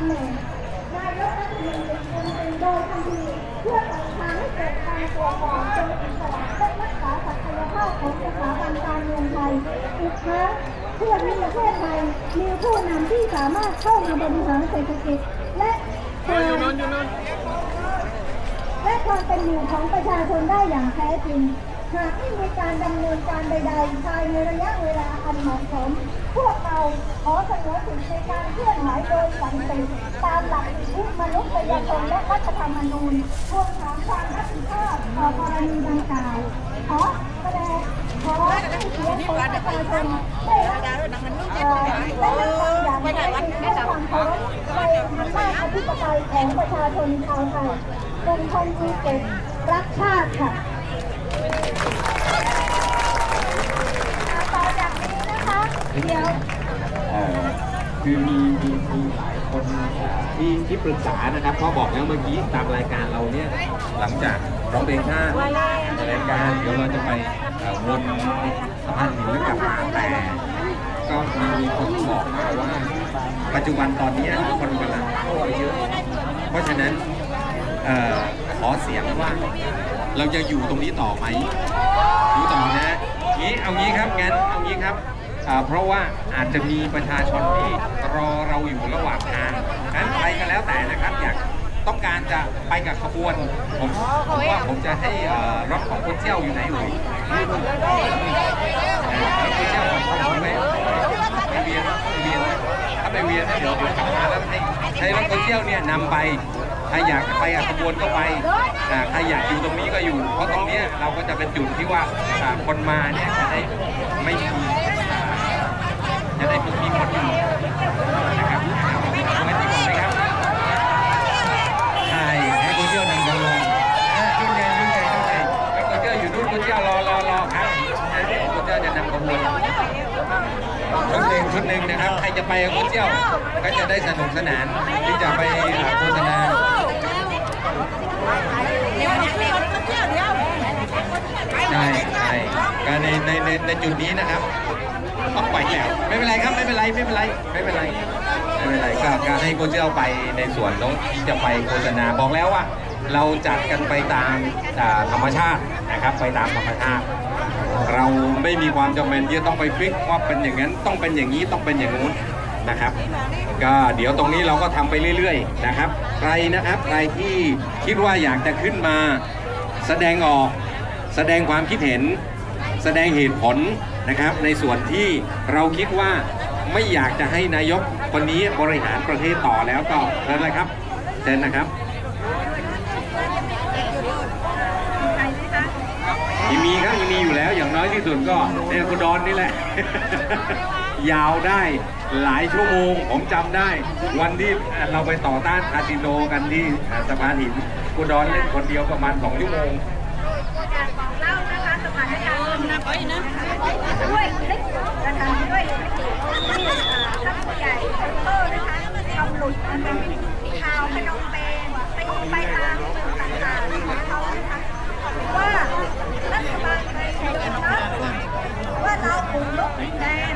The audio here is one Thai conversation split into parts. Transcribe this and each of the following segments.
ำแหน่งนายกรัฐมนตรีคนหนึ่งโดยทันทีเพื่อเปิดทางให้เกิดการตรวจสอบโดยอิสระและรักษาศักยภาพของสถาบันการเมืองไทยอีกทั้งเพื่อให้ประเทศไทยมีผู้นำที่สามารถเข้ามาบริหารเศรษฐกิจและและความเป็นอยู่ของประชาชนได้อย่างแท้จริงหากไม่มีการดำเนินการใดๆภายในระยะเวลาอันเหมาะสม พวกเราขอเสนอสิทธิในการเคลื่อนไหวโดยสันติตามหลักสิทธิมนุษยชนและรัฐธรรมนูญทวงถามความรับผิดชอบต่อกรณีดังกล่าวขอแสดงขอให้เสียงของประชาชนได้รับได้รับฟังอย่างแท้จริงและความเคารพในอำนาจอธิปไตยของประชาชนชาวไทยเป็นคนมีเกียรติรักชาติค่ะ ต่อจากนี้นะ เดียวคือมีมีมีหลายคนที่ที่ปรึกษานะครับเพราบอกแล้วเมื่อกี้ตามรายการเราเนี่ยหลังจากร้องเพลงชาติรายการเดี๋ยวเราจะไปวนสะพานหินแล้วกลับมาแต่ก็มีคนบอกมาว่า ปัจจุบันตอนนี้คนกำลังเข้าไปเยอะ เพราะฉะนั้นขอเสียงว่า เราจะอยู่ตรงนี้ต่อไหมอยู่ต่อนะงี้เอางี้ครับงั้นเอางี้ครับ เพราะว่าอาจจะมีประชาชนที่รอเราอยู่ระหว่างทางงั้นใครก็แล้วแต่นะครับอยากต้องการจะไปกับขบวนผมผมว่าผมจะให้อ่อรถของคุณเชี่ยวอยู่ไหนอยู่นี่นู่นเอ่อรถคุณเชี่ยวของผมไปไปเวียนไปเวียนถ้าไปเวียนเดี๋ยวเดี๋ยวกลับมาแล้วให้ให้รถคุณเชี่ยวเนี่ยนำไปใครอยากไปขบวนก็ไปอ่าใครอยากอยู่ตรงนี้ก็อยู่ เพราะตรงนี้เราก็จะเป็นจุดที่ว่าคนมาเนี่ยจะได้ไม่มี ได้มีคนอยู่นะครับเอาไว้ที่ก่อนไหมครับใช่ให้คุณเที่ยวนำกันลงอ่าขึ้นไงขึ้นไงขึ้นไงแล้วคุณเที่ยวอยู่นู่นคุณเที่ยวรอรอรอครับแล้วเดี๋ยวคุณเที่ยวจะนำขบวนชุดหนึ่งชุดหนึ่งนะครับ ใครจะไปกับคุณเที่ยวก็จะได้สนุกสนานที่จะไปอ่าโฆษณาใช่ใช่ก็ในในในในจุดนี้นะครับ ไม่เป็นไรครับไม่เป็นไรไม่เป็นไรไม่เป็นไรไม่เป็นไรก็ก็ให้โคชเจ้าไปในส่วนน้องที่จะไปโฆษณาบอกแล้วว่า เราจัดกันไปตามธรรมชาตินะครับ ไปตามธรรมชาติ เราไม่มีความจำเป็นที่จะต้องไปฟิกว่าเป็นอย่างนั้นต้องเป็นอย่างนี้ต้องเป็นอย่างนู้นนะครับ ก็เดี๋ยวตรงนี้เราก็ทำไปเรื่อย ๆ นะครับ ใครนะครับใครที่คิดว่าอยากจะขึ้นมา แสดงออกแสดงความคิดเห็น แสดงเหตุผลนะครับ ในส่วนที่เราคิดว่าไม่อยากจะให้นายกคนนี้บริหารประเทศต่อแล้วก็นั่นแหละครับเชิญนะครับยังมีครับยังมีอยู่แล้วอย่างน้อยที่สุดก็เนี่ยคุณดอนนี่แหละ ยาวได้หลายชั่วโมงผมจำได้ วันที่เราไปต่อต้านคาสิโนกันที่สะพานหินคุณดอนเล่นคนเดียวประมาณ2ชั่วโมง ไปนะด้วยคลิปนะคะด้วยที่ท่านผู้ใหญ่เซนเตอร์นะคะทำหลุดมันเป็นาวพนมเปญไปไปตามต่างๆของเขานะคะว่ารัฐบาลไทยยอมรับว่าเราบุกรุกดินแดน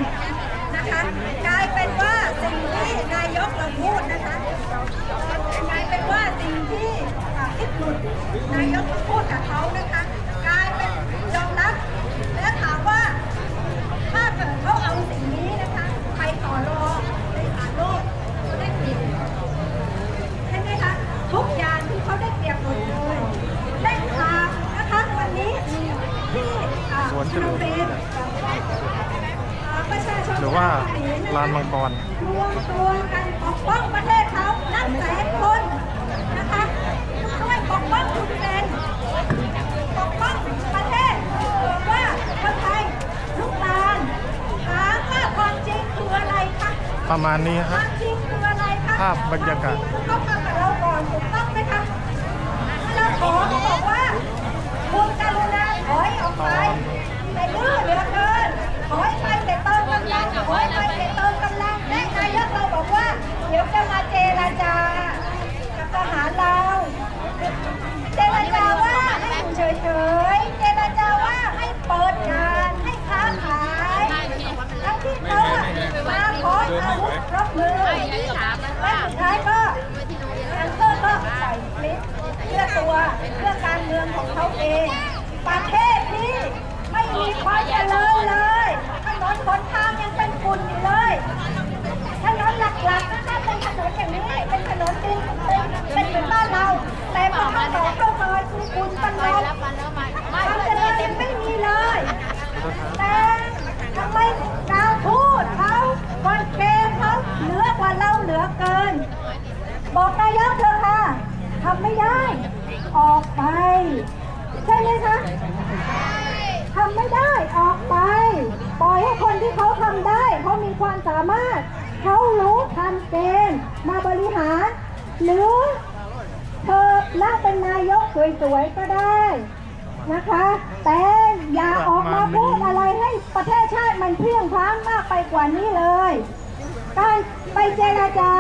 นะคะกลายเป็นว่าสิ่งที่นายกเราพูดนะคะกลายเป็นว่าสิ่งที่อ่าคิดหลุดนายกพูดกับเขานะคะ กลายเป็นยอมรับ และถามว่า ถ้าเกิดเขาเอาสิ่งนี้นะคะไปต่อรองในศาลโลกเขาได้เปรียบใช่ไหมคะทุกอย่างที่เขาได้เปรียบหมดเลยได้ข่าวนะคะวันนี้ที่อ่า สวนจรวด เป็นอ่าป ระชาชนหรือว่าชวเขมะคะลานมังกรรวมตัวกันปกป้องประเทศเขานับแสนคนนะคะช่วยปกป้องคุณเป็นปกป้องประเทศบอกว่าคนไทยลูกหลานถามว่าความจริงคืออะไรคะประมาณนี้คฮะวามจริงคืออะไรคะภาพบรรยากาศความจริงคือเขาทำกับเราก่อนถูกต้องไหมคะเราขอเขาบอกว่าคุณกรุณาถอยออกไปแต่ดื้อเหลือเกินถอยไปแต่เติมกำลังถอยไปแต่เติมกำลังและนายกเราบอกว่า เดี๋ยวจะมาเจรจากับทหารเรา เจรจาว่าให้อยู่เฉยๆ เจรจาว่าให้เปิ ดงานให้ค้าขายทั้งที่เขาอะมาขออาวุธครบมือและสุดท้ายก็แองเกอร์ก็ใส่คลิปเพื่อตัวเพื่อการเมืองของเขาเอง ประเทศที่ไม่มีความเจริญเลยถนนหนทางยังเป็นฝุ่นอยู่เลยถนนหลักๆนะคะเป็นถนนอย่างนี้ เป็นถนนดินเป็นเป็นเหมือนบ้านเรา แต่พอมาต่อเข้าซอยคือคุณปันลมความเจริญยังไม่มีเลย แต่ทำไมดาวพูดเขาคนเกมเขาเหนือกว่าเรา กินบอกนายกเถอะค่ะทำไม่ได้ ออกไป ใช่ไหมคะทำไม่ได้ออกไป ปล่อยให้คนที่เขาทำได้เขามีความสามารถ เขารู้ทันเกณฑ์มาบริหาร หรือเธอนั่งเป็นนายกสวยๆก็ได้นะคะ แต่อย่าออกมาพูดอะไรให้ประเทศชาติมันเพลี่ยงพล้ำมากไปกว่านี้เลย การไปเจรจา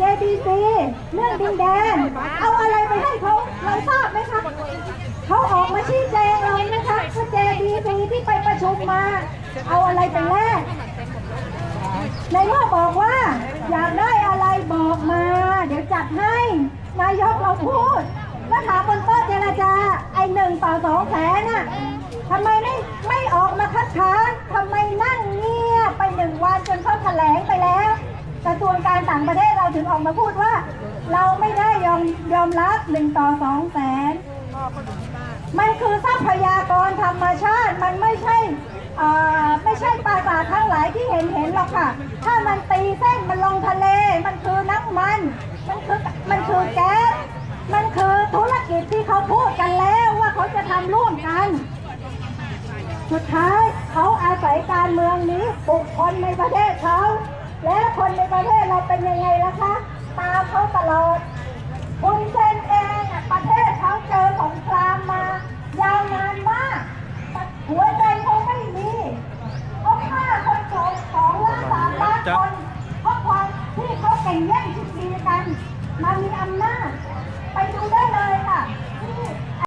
JBC เรื่องดินแดน เอาอะไรไปให้เขาเราทราบไหมคะเขาออกมาชี้แจงเลยนะคะว่า JBC ที่ไปประชุมมา เอาอะไรไปแลกในเมื่อบอกว่า อยากได้อะไรบอกมา เดี๋ยวจัดให้นายกเราพูดแล้วถามบนโต๊ะเจรจาไอหนึ่งต่อสองแสนน่ะทำไมไม่ไม่ออกมาคัดค้าน วงการต่างประเทศเราถึงออกมาพูดว่า เราไม่ได้ยอมยอมรับหนึ่งต่อสองแสนมันคือทรัพยากรธรรมชาติมันไม่ใช่ไม่ใช่ปราสาททั้งหลายที่เห็นเห็นหรอกค่ะ ถ้ามันตีเส้นมันลงทะเล มันคือน้ำมัน มันคือมันคือแก๊ส มันคือธุรกิจที่เขาพูดกันแล้วว่าเขาจะทำร่วมกัน สุดท้ายเขาอาศัยการเมืองนี้ปลุกคนในประเทศเขา และคนในประเทศเราเป็นยังไงล่ะคะ ตามเขาตลอด คุณเซนเองประเทศเขาเจอสงครามมายาวนานมาก หัวใจเขาไม่มีเขาฆ่าคนสองสองล้านสามล้านคนเพราะความที่เขาแข่งแย่งชิงดีกันมามีอำนาจไปดูได้เลยค่ะ